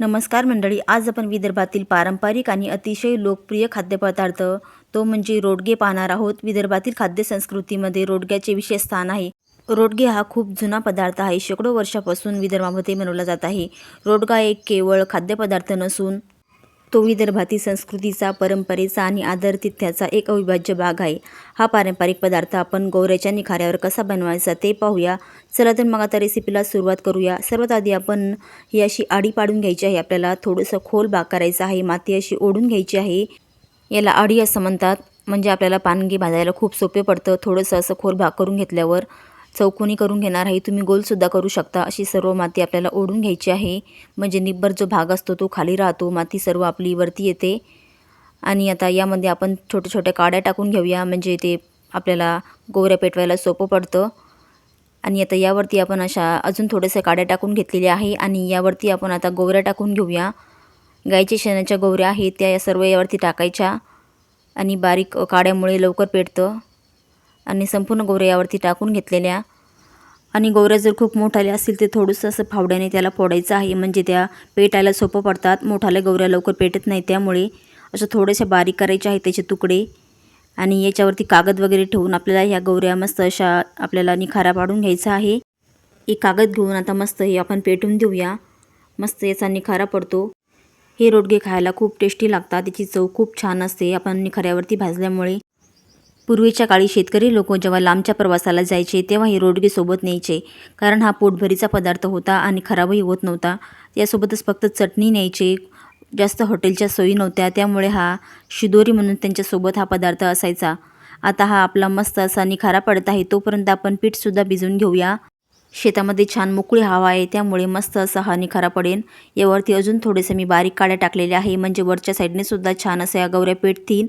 नमस्कार मंडळी आज आपण विदर्भातील पारंपरिक आणि अतिशय लोकप्रिय खाद्यपदार्थ तो म्हणजे रोडगे पाहणार आहोत. विदर्भातील खाद्य संस्कृतीमध्ये रोडग्याचे विशेष स्थान आहे. रोडगे हा खूप जुना पदार्थ आहे. शेकडो वर्षापासून विदर्भामध्ये बनवला जात आहे. रोडगा एक केवळ खाद्यपदार्थ नसून तो विदर्भातील संस्कृतीचा परंपरेचा आणि आदरतिथ्याचा एक अविभाज्य भाग आहे. हा पारंपरिक पदार्थ आपण गौऱ्याच्या निखाऱ्यावर कसा बनवायचा ते पाहूया. चला तर मग आता रेसिपीला सुरुवात करूया. सर्वात आधी आपण ही अशी आडी पाडून घ्यायची आहे. आपल्याला थोडंसं खोल भाग करायचा आहे. माती अशी ओढून घ्यायची आहे. याला आडी असं म्हणतात. म्हणजे आपल्याला पानगी भाजायला खूप सोपे पडतं. थोडंसं असं खोल भाग करून घेतल्यावर चौकोनी करून घेणार आहे. तुम्ही गोलसुद्धा करू शकता. अशी सर्व माती आपल्याला ओढून घ्यायची आहे. म्हणजे निब्बर जो भाग असतो तो खाली राहतो. माती सर्व आपली वरती येते. आणि आता यामध्ये आपण छोट्या छोट्या काड्या टाकून घेऊया. म्हणजे ते आपल्याला गोवऱ्या पेटवायला सोपं पडतं. आणि आता यावरती आपण अशा अजून थोड्याशा काड्या टाकून घेतलेल्या आहे आणि यावरती आपण आता गोवऱ्या टाकून घेऊया. गाईच्या शेणाच्या गोवऱ्या आहेत त्या या सर्व यावरती टाकायच्या आणि बारीक काड्यामुळे लवकर पेटतं. आणि संपूर्ण गोवऱ्या यावरती टाकून घेतलेल्या. आणि गोवऱ्या जर खूप मोठाल्या असतील तर थोडंसं असं फावड्याने त्याला फोडायचं आहे म्हणजे त्या पेटायला सोपं पडतात. मोठाल्या गौऱ्या लवकर पेटत नाही त्यामुळे असं थोडेसे बारीक करायचे आहेत त्याचे तुकडे. आणि याच्यावरती कागद वगैरे ठेवून आपल्याला ह्या गौऱ्या मस्त अशा आपल्याला निखारा पाडून घ्यायचा आहे. एक कागद घेऊन आता मस्त हे आपण पेटून देऊया. मस्त याचा निखारा पडतो. हे रोडगे खायला खूप टेस्टी लागतात. त्याची चव खूप छान असते. आपण निखाऱ्यावरती भाजल्यामुळे पूर्वीच्या काळी शेतकरी लोक जेव्हा लांबच्या प्रवासाला जायचे तेव्हा हे रोडगे सोबत न्यायचे. कारण हा पोटभरीचा पदार्थ होता आणि खराबही होत नव्हता. यासोबतच फक्त चटणी न्यायचे जास्त हॉटेलच्या सोयी नव्हत्या त्यामुळे हा शिदोरी म्हणून त्यांच्यासोबत हा पदार्थ असायचा. आता हा आपला मस्त असा निखारा पडत आहे तोपर्यंत आपण पीठसुद्धा भिजवून घेऊया. शेतामध्ये छान मोकळी हवा आहे त्यामुळे मस्त असा हा निखारा पडेल यावरती अजून थोडेसे मी बारीक काड्या टाकलेल्या आहे म्हणजे वरच्या साईडने सुद्धा छान असं या गौऱ्या पेटतील.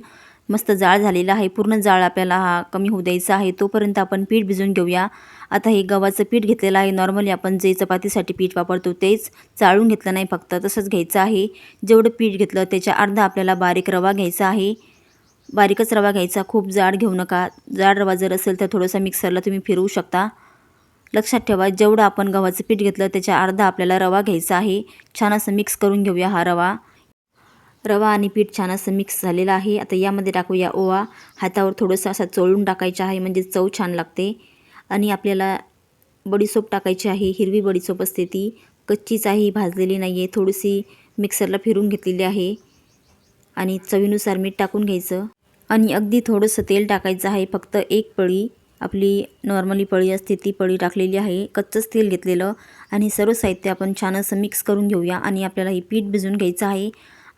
मस्त जाळ झालेला आहे. पूर्ण जाळ आपल्याला हा कमी होऊ द्यायचा आहे. तोपर्यंत आपण पीठ भिजवून घेऊया. आता हे गव्हाचं पीठ घेतलेलं आहे. नॉर्मली आपण जे चपातीसाठी पीठ वापरतो तेच चाळून घेतलं नाही फक्त तसंच घ्यायचं आहे. जेवढं पीठ घेतलं त्याच्या अर्धा आपल्याला बारीक रवा घ्यायचा आहे. बारीकच रवा घ्यायचा. खूप जाड घेऊ नका. जाड रवा जर असेल तर थोडंसं मिक्सरला तुम्ही फिरवू शकता. लक्षात ठेवा जेवढं आपण गव्हाचं पीठ घेतलं त्याच्या अर्धा आपल्याला रवा घ्यायचा आहे. छान असं मिक्स करून घेऊया हा रवा. रवा आणि पीठ छान असं मिक्स झालेलं आहे. आता यामध्ये टाकूया ओवा. हातावर थोडंसं असा चोळून टाकायचं आहे म्हणजे चव छान लागते. आणि आपल्याला बडीसोप टाकायची आहे हिरवी बडीसोप असते ती. कच्चीच आहे भाजलेली नाही आहे थोडीशी मिक्सरला फिरून घेतलेली आहे. आणि चवीनुसार मीठ टाकून घ्यायचं. आणि अगदी थोडंसं तेल टाकायचं आहे फक्त एक पळी. आपली नॉर्मली पळी असते ती पळी टाकलेली आहे. कच्चंच तेल घेतलेलं. आणि सर्व साहित्य आपण छान असं मिक्स करून घेऊया. आणि आपल्याला हे पीठ भिजून घ्यायचं आहे.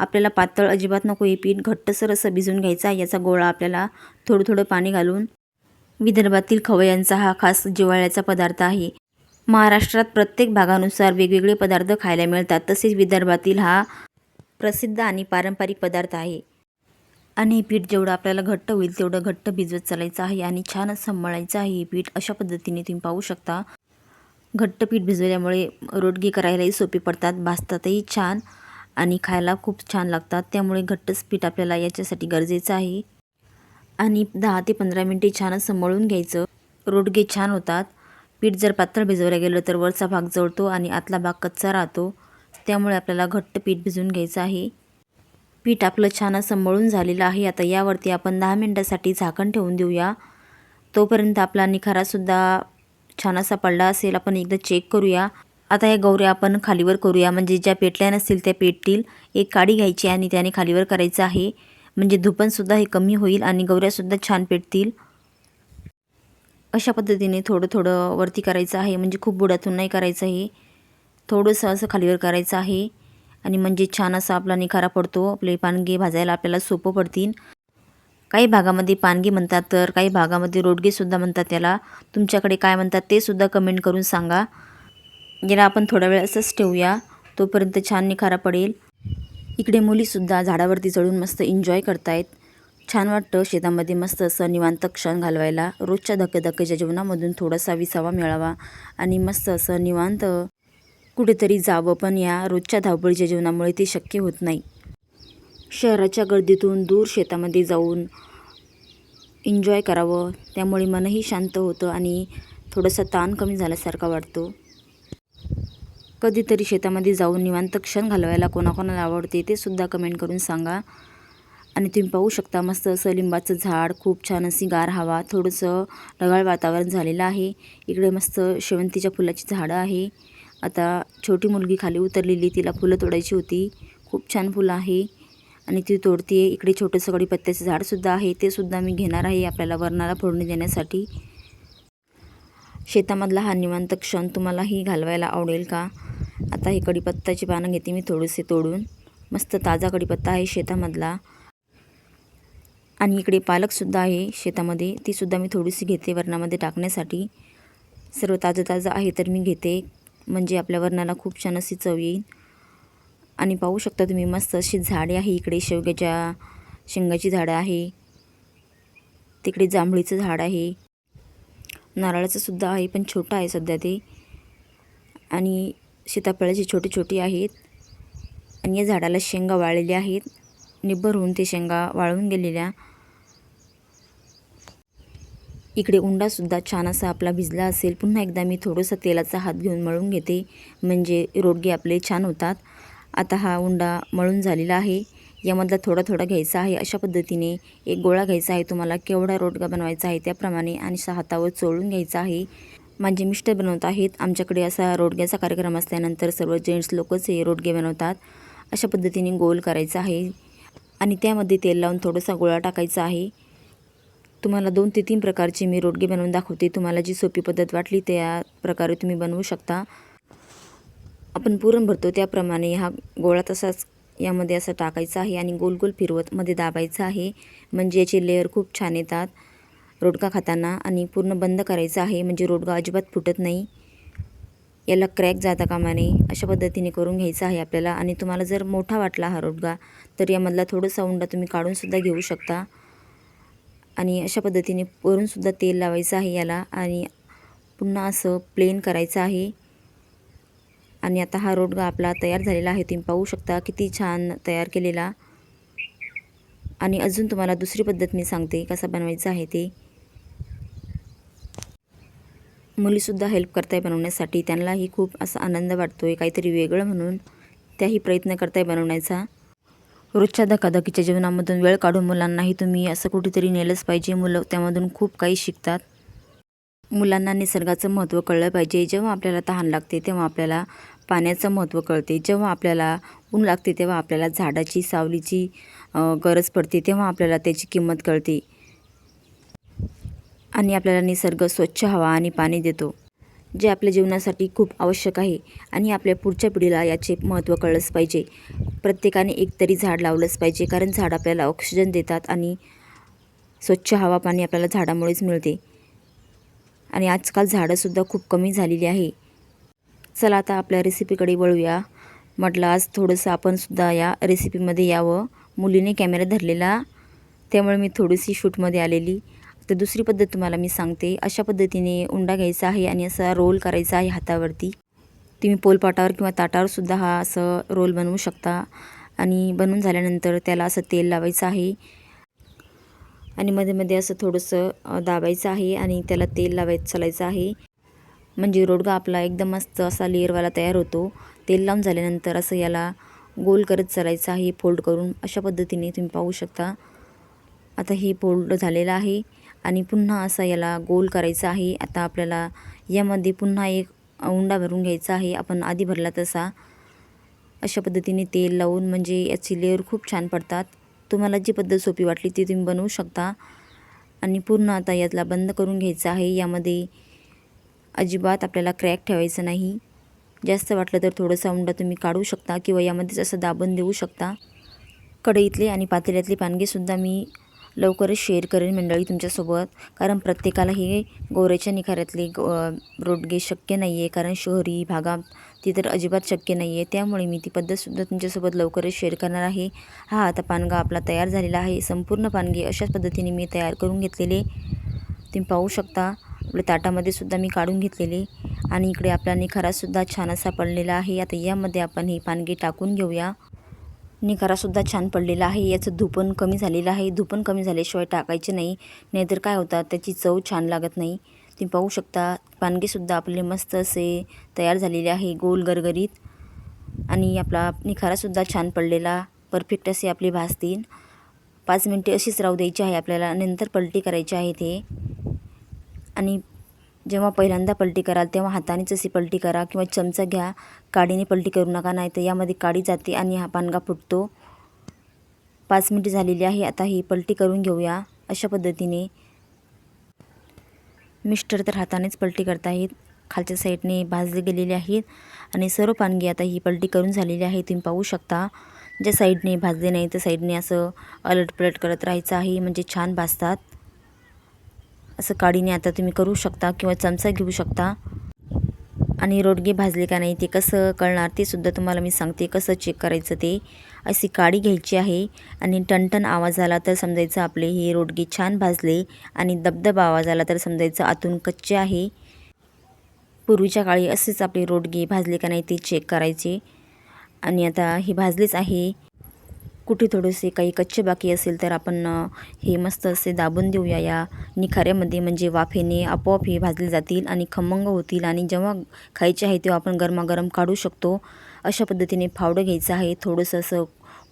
आपल्याला पातळ अजिबात नको हे पीठ घट्टसर असं भिजून घ्यायचा आहे. याचा गोळा आपल्याला थोडं थोडं पाणी घालून. विदर्भातील खवयांचा हा खास जिवाळ्याचा पदार्थ आहे. महाराष्ट्रात प्रत्येक भागानुसार वेगवेगळे पदार्थ खायला मिळतात. तसेच विदर्भातील हा प्रसिद्ध आणि पारंपरिक पदार्थ आहे. आणि हे पीठ जेवढं आपल्याला घट्ट होईल तेवढं घट्ट भिजवत चालायचं आहे आणि छान सांभाळायचं आहे हे पीठ. अशा पद्धतीने तुम्ही पाहू शकता. घट्ट पीठ भिजवल्यामुळे रोडगी करायलाही सोपी पडतात भाजतातही छान. आणि खायला खूप छान लागतात. त्यामुळे घट्टच पीठ आपल्याला याच्यासाठी गरजेचं आहे. आणि दहा ते पंधरा मिनटे छान असं घ्यायचं. रोडगे छान होतात. पीठ जर पातळ भिजवलं गेलं तर वरचा भाग जळतो आणि आतला भाग कच्चा राहतो. त्यामुळे आपल्याला घट्ट पीठ भिजवून घ्यायचं आहे. पीठ आपलं छान असं झालेलं आहे. आता यावरती आपण दहा मिनटासाठी झाकण ठेवून देऊया. तोपर्यंत आपला निखारासुद्धा छान असा पडला असेल आपण एकदा चेक करूया. आता या गौऱ्या आपण खालीवर करूया. म्हणजे ज्या पेटल्या नसतील त्या पेटतील. एक काडी घ्यायची आणि त्याने खालीवर करायचं आहे. म्हणजे धुपणसुद्धा हे कमी होईल आणि गौऱ्यासुद्धा छान पेटतील. अशा पद्धतीने थोडं थोडं वरती करायचं आहे. म्हणजे खूप बुडातून नाही करायचं आहे थोडंसं असं खालीवर करायचं आहे. आणि म्हणजे छान असा आपला निखारा पडतो. आपले पानगे भाजायला आपल्याला सोपं पडतील. काही भागामध्ये पानगे म्हणतात तर काही भागामध्ये रोडगेसुद्धा म्हणतात त्याला. तुमच्याकडे काय म्हणतात ते सुद्धा कमेंट करून सांगा. याला आपण थोडा वेळ असंच ठेवूया. तोपर्यंत छान निखारा पडेल. इकडे मुलीसुद्धा झाडावरती चढून मस्त एन्जॉय करतायत. छान वाटतं शेतामध्ये मस्त असं निवांत क्षण घालवायला. रोजच्या धक्केधक्केच्या जीवनामधून थोडासा विसावा मिळावा आणि मस्त असं निवांत कुठेतरी जावं पण या रोजच्या धावपळीच्या जीवनामुळे ते शक्य होत नाही. शहराच्या गर्दीतून दूर शेतामध्ये जाऊन एन्जॉय करावं त्यामुळे मनही शांत होतं आणि थोडासा ताण कमी झाल्यासारखा वाटतो. कधीतरी शेतामध्ये जाऊन निवांत क्षण घालवायला कोणाकोणाला आवडते ते सुद्धा कमेंट करून सांगा. आणि तुम्ही पाहू शकता मस्त असं लिंबाचं झाड खूप छान अशी गार हवा थोडंसं ढगाळ वातावरण झालेलं आहे. इकडे मस्त शेवंतीच्या फुलाची झाडं आहे. आता छोटी मुलगी खाली उतरलेली तिला फुलं तोडायची होती. खूप छान फुलं आहे. आणि ती तोडते इकडे छोटंसं कडीपत्त्याचं झाडसुद्धा आहे. ते सुद्धा मी घेणार आहे आपल्याला वरणाला फोडणी देण्यासाठी. शेतामधला हा निवांत क्षण तुम्हालाही घालवायला आवडेल का? आता हे कढीपत्ताची पानं घेते मी थोडेसे तोडून. मस्त ताजा कढीपत्ता आहे शेतामधला. आणि इकडे पालकसुद्धा आहे शेतामध्ये. तीसुद्धा मी थोडीशी घेते वरणामध्ये टाकण्यासाठी. सर्व ताजं ताजं आहे तर मी घेते. म्हणजे आपल्या वरणाला खूप छान अशी चव येईल. आणि पाहू शकता तुम्ही मस्त अशी झाडे आहे. इकडे शेवग्याच्या शेंगाची झाडं आहे. तिकडे जांभळीचं झाड आहे. नारळाचं सुद्धा आहे पण छोटं आहे सध्या ते. आणि सीताफळाची छोटी छोटी आहेत. आणि या झाडाला शेंगा वाळलेल्या आहेत. निब्बर होऊन ते शेंगा वाळून गेलेल्या. इकडे उंडासुद्धा छान असा आपला भिजला असेल. पुन्हा एकदा मी थोडंसं तेलाचा हात घेऊन मळून घेते. म्हणजे रोडगे आपले छान होतात. आता हा उंडा मळून झालेला आहे. यामधला थोडा थोडा घ्यायचा आहे अशा पद्धतीने. एक गोळा घ्यायचा आहे तुम्हाला केवढा रोडगा बनवायचा आहे त्याप्रमाणे आणि हातावर चोळून घ्यायचा आहे. माझे मिस्टर बनवत आहेत. आमच्याकडे असा रोडग्याचा कार्यक्रम असल्यानंतर सर्व जेंट्स लोकच हे रोडगे बनवतात. अशा पद्धतीने गोल करायचा आहे आणि त्यामध्ये तेल लावून थोडासा गोळा टाकायचा आहे. तुम्हाला दोन ते तीन प्रकारचे मी रोडगे बनवून दाखवते. तुम्हाला जी सोपी पद्धत वाटली त्या प्रकारे तुम्ही बनवू शकता. आपण पुरण भरतो त्याप्रमाणे हा गोळा तसाच यामध्ये असं टाकायचं आहे आणि गोल गोल फिरवत मध्ये दाबायचं आहे. म्हणजे याचे लेअर खूप छान येतात. रोडगा खाताना आणि पूर्ण बंद करायचं आहे. म्हणजे रोडगा अजिबात फुटत नाही. याला क्रॅक जाता कामा नये. अशा पद्धतीने करून घ्यायचं आहे आपल्याला. आणि तुम्हाला जर मोठा वाटला हा रोडगा तर यामधला थोडंसा उंडा तुम्ही काढूनसुद्धा घेऊ शकता. आणि अशा पद्धतीने वरूनसुद्धा तेल लावायचं आहे याला. आणि पुन्हा असं प्लेन करायचं आहे. आणि आता हा रोडगा आपला तयार झालेला आहे. तुम्ही पाहू शकता किती छान तयार केलेला. आणि अजून तुम्हाला दुसरी पद्धत मी सांगते कसा बनवायचा आहे ते. मुलीसुद्धा हेल्प करताय बनवण्यासाठी. त्यांनाही खूप असा आनंद वाटतो आहे काहीतरी वेगळं म्हणून त्याही प्रयत्न करताय बनवण्याचा. रोजच्या धकाधकीच्या जीवनामधून वेळ काढून मुलांनाही तुम्ही असं कुठेतरी नेलंच पाहिजे. मुलं त्यामधून खूप काही शिकतात. मुलांना निसर्गाचं महत्त्व कळलं पाहिजे. जेव्हा आपल्याला तहान लागते तेव्हा आपल्याला पाण्याचं महत्त्व कळते. जेव्हा आपल्याला ऊन लागते तेव्हा आपल्याला झाडाची सावलीची गरज पडते तेव्हा आपल्याला त्याची किंमत कळते. आणि आपल्याला निसर्ग स्वच्छ हवा आणि पाणी देतो जे आपल्या जीवनासाठी खूप आवश्यक आहे आणि आपल्या पुढच्या पिढीला याचे महत्त्व कळलंच पाहिजे. प्रत्येकाने एक तरी झाड लावलंच पाहिजे कारण झाड आपल्याला ऑक्सिजन देतात आणि स्वच्छ हवा पाणी आपल्याला झाडामुळेच मिळते. आणि आजकाल झाडंसुद्धा खूप कमी झालेली आहे. चला आता आपल्या रेसिपीकडे वळूया. म्हटलं आज थोडंसं आपणसुद्धा या रेसिपीमध्ये यावं. मुलीने कॅमेरा धरलेला त्यामुळे मी थोडीशी शूटमध्ये आलेली. तर दुसरी पद्धत तुम्हाला मी सांगते. अशा पद्धतीने उंडा घ्यायचा आहे आणि असा रोल करायचा आहे हातावरती. तुम्ही पोलपाटावर किंवा ताटावरसुद्धा हा असं रोल बनवू शकता. आणि बनवून झाल्यानंतर त्याला असं तेल लावायचं आहे. आणि मध्ये मध्ये असं थोडंसं दाबायचं आहे आणि त्याला तेल लावायचं चालायचं आहे. म्हणजे रोडगा आपला एकदम मस्त असा लेअरवाला तयार होतो. तेल लावून झाल्यानंतर असं याला गोल करत चालायचं आहे फोल्ड करून अशा पद्धतीने तुम्ही पाहू शकता. आता हे फोल्ड झालेलं आहे आणि पुन्हा असा याला गोल करायचा आहे. आता आपल्याला यामध्ये पुन्हा एक उंडा भरून घ्यायचा आहे. आपण आधी भरला तसा. अशा पद्धतीने तेल लावून म्हणजे याची लेअर खूप छान पडतात. तुम्हाला जी पद्धत सोपी वाटली ती तुम्ही बनवू शकता. आणि पूर्ण आता यातला बंद करून घ्यायचा आहे. यामध्ये अजिबात आपल्याला क्रॅक ठेवायचं नाही. जास्त वाटलं तर थोडंसा उंडा तुम्ही काढू शकता किंवा यामध्येच असं दाबून देऊ शकता. कढईतले आणि पातेल्यातले पानगेसुद्धा मी लवकरच शेअर करेन मंडळी तुमच्यासोबत. कारण प्रत्येकाला हे गोऱ्याच्या निखाऱ्यातले गो रोडगे शक्य नाही आहे कारण शहरी भागात ती तर अजिबात शक्य नाही आहे त्यामुळे मी ती पद्धतसुद्धा तुमच्यासोबत लवकरच शेअर करणार आहे. हा आता पानगा आपला तयार झालेला आहे. संपूर्ण पानगे अशाच पद्धतीने मी तयार करून घेतलेले. तुम्ही पाहू शकता. आपल्या ताटामध्ये सुद्धा मी काढून घेतलेले. आणि इकडे आपला निखारासुद्धा छान असा पडलेला आहे. आता यामध्ये आपण ही पानगी टाकून घेऊया. निखारासुद्धा छान पडलेला आहे. याचं धुपण कमी झालेलं आहे. धुपण कमी झाल्याशिवाय टाकायचे नाही. नाहीतर काय होतात? त्याची चव छान लागत नाही. तुम्ही पाहू शकता पानगेसुद्धा आपले मस्त असे तयार झालेले आहे गोल गरगरीत. आणि आपला निखारासुद्धा छान पडलेला. परफेक्ट असे आपले भाजतील पाच मिनटे अशीच राहू द्यायची आहे. आपल्याला नंतर पलटी करायची आहे ते. आणि जेव्हा पहिल्यांदा पलटी कराल तेव्हा हातानेच अशी पलटी करा किंवा चमचा घ्या. काडीने पलटी करू नका नाही तर यामध्ये काडी जाते आणि हा पानगा फुटतो. पाच मिनिट झालेली आहे आता ही पलटी करून घेऊया अशा पद्धतीने. मिस्टर तर हातानेच पलटी करत आहेत खालच्या साईडने भाजले गेलेले आहेत आणि सर्व पानगी आता ही पलटी करून झालेली आहे. तुम्ही पाहू शकता ज्या साईडने भाजले नाही त्या साईडने असं अलटपलट करत राहायचं आहे. म्हणजे छान भाजतात. असं काडीने आता तुम्ही करू शकता किंवा चमचा घेऊ शकता. आणि रोडगे भाजले का नाही ते कसं कळणार ते सुद्धा तुम्हाला मी सांगते कसं चेक करायचं ते. अशी काडी घ्यायची आहे आणि टणटण आवाज आला तर समजायचं आपले हे रोडगे छान भाजले आणि दबदबा आवाज आला तर समजायचं आतून कच्चे आहे. पूर्वीच्या काळी असेच आपले रोडगे भाजले का नाही ते चेक करायचे. आणि आता हे भाजलेच आहे. कुठे थोडेसे काही कच्चे बाकी असेल तर आपण हे मस्त असे दाबून देऊया या निखाऱ्यामध्ये. म्हणजे वाफेने आपोआप हे भाजले जातील आणि खमंग होतील आणि जेव्हा खायचे आहे तेव्हा आपण गरमागरम काढू शकतो. अशा पद्धतीने फावडं घ्यायचं आहे. थोडंसं असं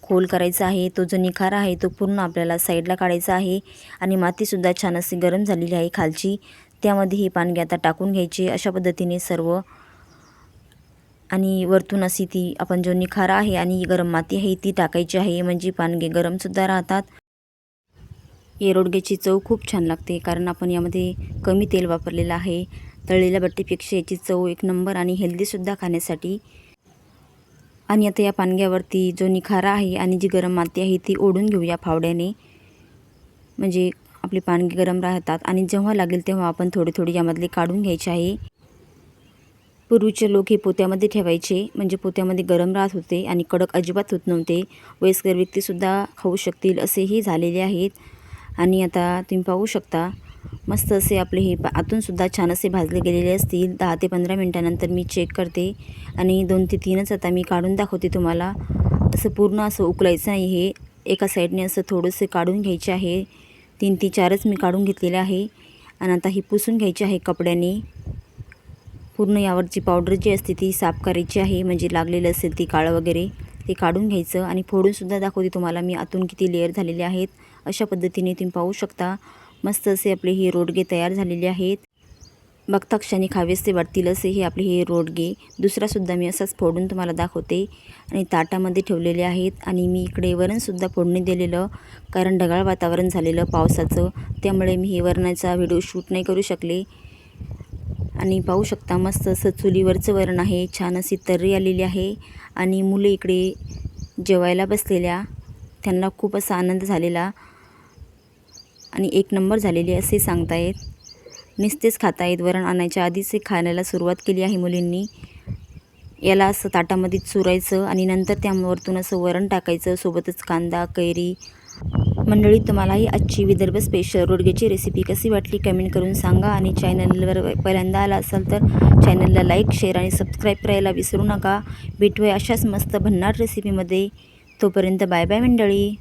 खोल करायचं आहे. तो जो निखारा आहे तो पूर्ण आपल्याला साईडला काढायचा आहे आणि मातीसुद्धा छान अशी गरम झालेली आहे खालची. त्यामध्ये हे पानगी आता टाकून घ्यायचे. अशा पद्धतीने सर्व आणि वरतून अशी ती आपण जो निखारा आहे आणि गरम माती आहे ती टाकायची आहे. म्हणजे पानगे गरमसुद्धा राहतात. हे रोडग्याची चव खूप छान लागते कारण आपण यामध्ये कमी तेल वापरलेलं आहे. तळलेल्या बट्टीपेक्षा याची चव एक नंबर आणि हेल्दीसुद्धा खाण्यासाठी. आणि आता या पानग्यावरती जो निखारा आहे आणि जी गरम माती आहे ती ओढून घेऊया फावड्याने. म्हणजे आपली पानगे गरम राहतात आणि जेव्हा लागेल तेव्हा आपण थोडे थोडे यामधले काढून घ्यायचे आहे. पूर्वीचे लोक हे पोत्यामध्ये ठेवायचे. म्हणजे पोत्यामध्ये गरम राहत होते आणि कडक अजिबात होत नव्हते. वयस्कर व्यक्तीसुद्धा खाऊ शकतील असेही झालेले आहेत. आणि आता तुम्ही पाहू शकता मस्त असे आपले हे पा- आतूनसुद्धा छान असे भाजले गेलेले असतील. दहा ते पंधरा मिनटानंतर मी चेक करते आणि दोन ते तीनच आता मी काढून दाखवते तुम्हाला. असं पूर्ण असं उकलायचं नाही हे. एका साईडने असं थोडंसं काढून घ्यायचे आहे. तीन ते चारच मी काढून घेतलेले आहे. आणि आता ही पुसून घ्यायची आहे कपड्याने. पूर्ण यावरची पावडर जी असते ती साफ करायची आहे. म्हणजे लागलेलं असेल ती काळं वगैरे ते काढून घ्यायचं आणि फोडूनसुद्धा दाखवते तुम्हाला मी आतून किती लेअर झालेले आहेत. अशा पद्धतीने तुम्ही पाहू शकता. मस्त असे आपले हे रोडगे तयार झालेले आहेत. बघता क्षणी खावेसे वाटतील असे हे आपले हे रोडगे. दुसरासुद्धा मी असाच फोडून तुम्हाला दाखवते. आणि ताटामध्ये ठेवलेले आहेत. आणि मी इकडे वरणसुद्धा फोडणी दिलेलं. कारण ढगाळ वातावरण झालेलं पावसाचं. त्यामुळे मी हे वरणाचा व्हिडिओ शूट नाही करू शकले. आणि पाहू शकता मस्त असं चुलीवरचं वरण आहे. छान अशी तर्री आलेली आहे. आणि मुलं इकडे जेवायला बसलेल्या. त्यांना खूप असा आनंद झालेला. आणि एक नंबर झालेली असे सांगतायत. नुसतेच खातायत. वरण आणायच्या आधीच हे खाण्याला सुरुवात केली आहे मुलींनी. याला असं ताटामध्ये चुरायचं आणि नंतर त्यावरतून असं वरण टाकायचं. सोबतच कांदा कैरी मंडळी तुम्हाला ही आजची विदर्भ स्पेशल रोडगेची रेसिपी कशी वाटली कमेंट करून सांगा आणि चॅनलवर पहिल्यांदा आला असाल तर चॅनलला लाईक शेअर आणि सबस्क्राईब करायला विसरू नका. भेटूया अशाच मस्त भन्नाट रेसिपीमध्ये तोपर्यंत बाय बाय मंडळी.